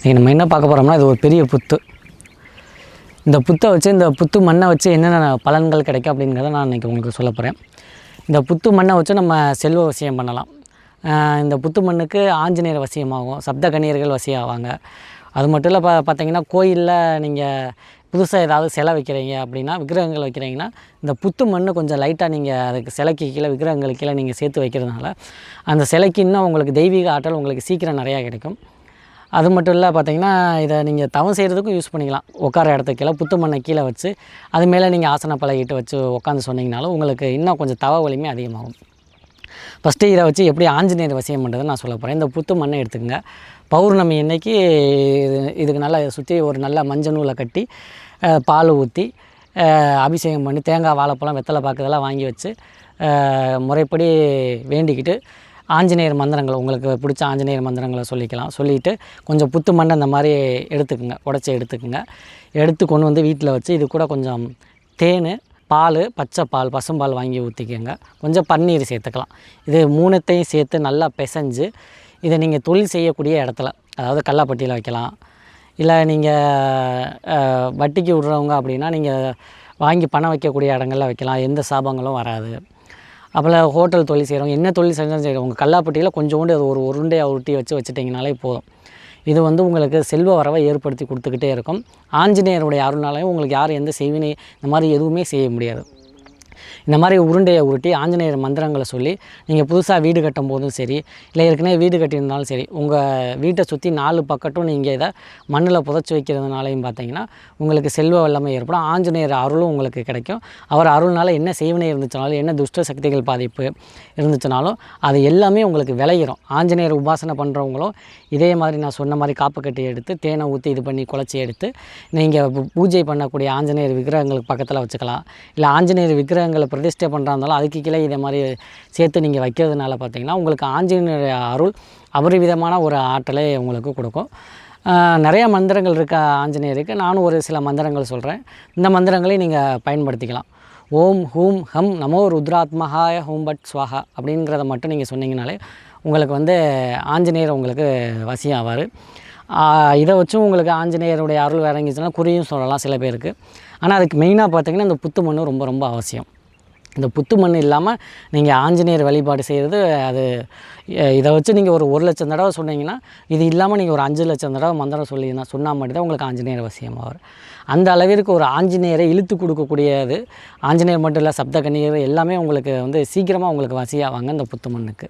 இன்றைக்கி நம்ம என்ன பார்க்க போகிறோம்னா இது ஒரு பெரிய புத்து. இந்த புத்தை வச்சு இந்த புத்து மண்ணை வச்சு என்னென்ன பலன்கள் கிடைக்கும் அப்படிங்கிறத நான் இன்றைக்கி உங்களுக்கு சொல்ல போகிறேன் இந்த புத்து மண்ணை வச்சு நம்ம செல்வ வசியம் பண்ணலாம். இந்த புத்து மண்ணுக்கு ஆஞ்சநேயர் வசியமாகும் சப்த கணியர்கள் வசியாவாங்க. அது மட்டும் இல்லை பா பார்த்தீங்கன்னா கோயிலில் நீங்கள் புதுசாக ஏதாவது சிலை வைக்கிறீங்க அப்படின்னா விக்கிரகங்கள் வைக்கிறீங்கன்னா இந்த புத்து மண்ணு கொஞ்சம் லைட்டாக நீங்கள் அதுக்கு சிலைக்கு கீழே விக்கிரகங்களுக்கு கீழே நீங்கள் சேர்த்து வைக்கிறதுனால அந்த சிலைக்கு இன்னும் உங்களுக்கு தெய்வீக ஆற்றல் உங்களுக்கு சீக்கிரம் நிறையா கிடைக்கும். அது மட்டும் இல்லை பார்த்தீங்கன்னா இதை நீங்கள் தவம் செய்கிறதுக்கும் யூஸ் பண்ணிக்கலாம். உட்கார இடத்துக்கு கீழே புத்து மண்ணை கீழே வச்சு அது மேலே நீங்கள் ஆசன பழகிட்டு வச்சு உட்காந்து சொன்னீங்கனாலும் உங்களுக்கு இன்னும் கொஞ்சம் தவ வலிமை அதிகமாகும். ஃபஸ்ட்டு இதை வச்சு எப்படி ஆஞ்சநேயர் வசியம் பண்ணுறது நான் சொல்ல போகிறேன் இந்த புத்து மண்ணை எடுத்துக்கங்க. பௌர்ணமி இன்றைக்கி இது இதுக்கு நல்லா சுற்றி ஒரு நல்ல மஞ்சள் நூலை கட்டி பால் ஊற்றி அபிஷேகம் பண்ணி தேங்காய் வாழைப்பழம் வெத்தலை பாக்கு இதெல்லாம் வாங்கி வச்சு முறைப்படி வேண்டிக்கிட்டு ஆஞ்சநேயர் மந்திரங்கள் உங்களுக்கு பிடிச்ச ஆஞ்சநேயர் மந்திரங்களை சொல்லிக்கலாம். சொல்லிவிட்டு கொஞ்சம் புத்து மண்ணை இந்த மாதிரி எடுத்துக்கோங்க. உடச்சி எடுத்துக்கோங்க. எடுத்து கொண்டு வந்து வீட்டில் வச்சு இது கூட கொஞ்சம் தேன் பால் பச்சை பால் பசும்பால் வாங்கி ஊற்றிக்கோங்க கொஞ்சம் பன்னீர் சேர்த்துக்கலாம். இது மூணுத்தையும் சேர்த்து நல்லா பிசைஞ்சு இதை நீங்கள் தொழில் செய்யக்கூடிய இடத்துல அதாவது கல்லாப்பட்டியில் வைக்கலாம். இல்லை நீங்கள் வட்டிக்கு விட்றவங்க அப்படின்னா நீங்கள் வாங்கி பணம் வைக்கக்கூடிய இடங்களில் வைக்கலாம். எந்த சாபங்களும் வராது. அப்போல ஹோட்டல் தொழில் செய்கிறவங்க என்ன தொழில் செஞ்சாலும் செய்கிறோம் உங்கள் கல்லாப்பட்டியில் கொஞ்சோண்டு அது ஒரு உருண்டையை உருட்டி வச்சு வச்சுட்டிங்கனாலே போதும். இது வந்து உங்களுக்கு செல்வ வரவை ஏற்படுத்தி கொடுத்துக்கிட்டே இருக்கும். ஆஞ்சநேயருடைய அருள்னாலையும் உங்களுக்கு யாரும் எந்த செய்வினை இந்த மாதிரி எதுவுமே செய்ய முடியாது. இந்த மாதிரி உருண்டையை உருட்டி ஆஞ்சநேயர் மந்திரங்களை சொல்லி நீங்கள் புதுசாக வீடு கட்டும் போதும் சரி இல்லை ஏற்கனவே வீடு கட்டியிருந்தாலும் சரி உங்கள் வீட்டை சுற்றி நாலு பக்கட்டும் நீங்கள் இதை மண்ணில் புதைச்சி வைக்கிறதுனாலையும் பார்த்தீங்கன்னா உங்களுக்கு செல்வ வல்லமை ஏற்படும். ஆஞ்சநேயர் அருளும் உங்களுக்கு கிடைக்கும். அவர் அருள்னால என்ன செய்வினை இருந்துச்சுனாலும் என்ன துஷ்ட சக்திகள் பாதிப்பு இருந்துச்சுனாலும் அது எல்லாமே உங்களுக்கு விளையிடும் ஆஞ்சநேயர் உபாசனை பண்ணுறவங்களும் இதே மாதிரி நான் சொன்ன மாதிரி காப்பு கட்டி எடுத்து தேனை ஊற்றி இது பண்ணி குழச்சி எடுத்து நீங்கள் பூஜை பண்ணக்கூடிய ஆஞ்சநேயர் விக்கிரகங்களுக்கு பக்கத்தில் வச்சுக்கலாம். இல்லை ஆஞ்சநேயர் விக்கிரகங்களை பிரதிஷ்டை பண்ணுறாருந்தாலும் அதுக்கு கீழே இதே மாதிரி சேர்த்து நீங்கள் வைக்கிறதுனால பார்த்தீங்கன்னா உங்களுக்கு ஆஞ்சநேயர் அருள் அபரிவிதமான ஒரு ஆற்றலை உங்களுக்கு கொடுக்கும். நிறையா நிறைய மந்திரங்கள் இருக்க ஆஞ்சநேயருக்கு? நானும் ஒரு சில மந்திரங்கள் சொல்கிறேன் இந்த மந்திரங்களை நீங்கள் பயன்படுத்திக்கலாம். ஓம் ஹூம் ஹம் நமோ ருத்ராத்மஹாய ஹூம் பட் ஸ்வாஹா அப்படிங்கிறத மட்டும் நீங்கள் சொன்னீங்கனாலே உங்களுக்கு வந்து ஆஞ்சநேயர் உங்களுக்கு வசியாவார். ஆவார் இதை வச்சும் உங்களுக்கு ஆஞ்சநேயருடைய அருள் இறங்கிச்சுன்னா குறியும் சொல்லலாம் சில பேருக்கு. ஆனால் அதுக்கு மெயினாக பார்த்தீங்கன்னா இந்த புத்து மண்ணு ரொம்ப ரொம்ப அவசியம். இந்த புத்து மண் இல்லாமல் நீங்கள் ஆஞ்சநேயர் வழிபாடு செய்கிறது அது இதை வச்சு நீங்கள் ஒரு ஒரு லட்சம் தடவை சொன்னீங்கன்னா இது இல்லாமல் நீங்கள் ஒரு அஞ்சு லட்சம் தடவை மந்திரம் சொல்லி நான் சொன்னால் மட்டும்தான் உங்களுக்கு ஆஞ்சநேயர் வசியமாவார் அந்த அளவிற்கு ஒரு ஆஞ்சநேயரை இழுத்து கொடுக்கக்கூடியது ஆஞ்சநேயர் மட்டும் இல்லை சப்த கன்னியர் எல்லாமே உங்களுக்கு வந்து சீக்கிரமாக உங்களுக்கு வசியாவாங்க இந்த புத்து மண்ணுக்கு.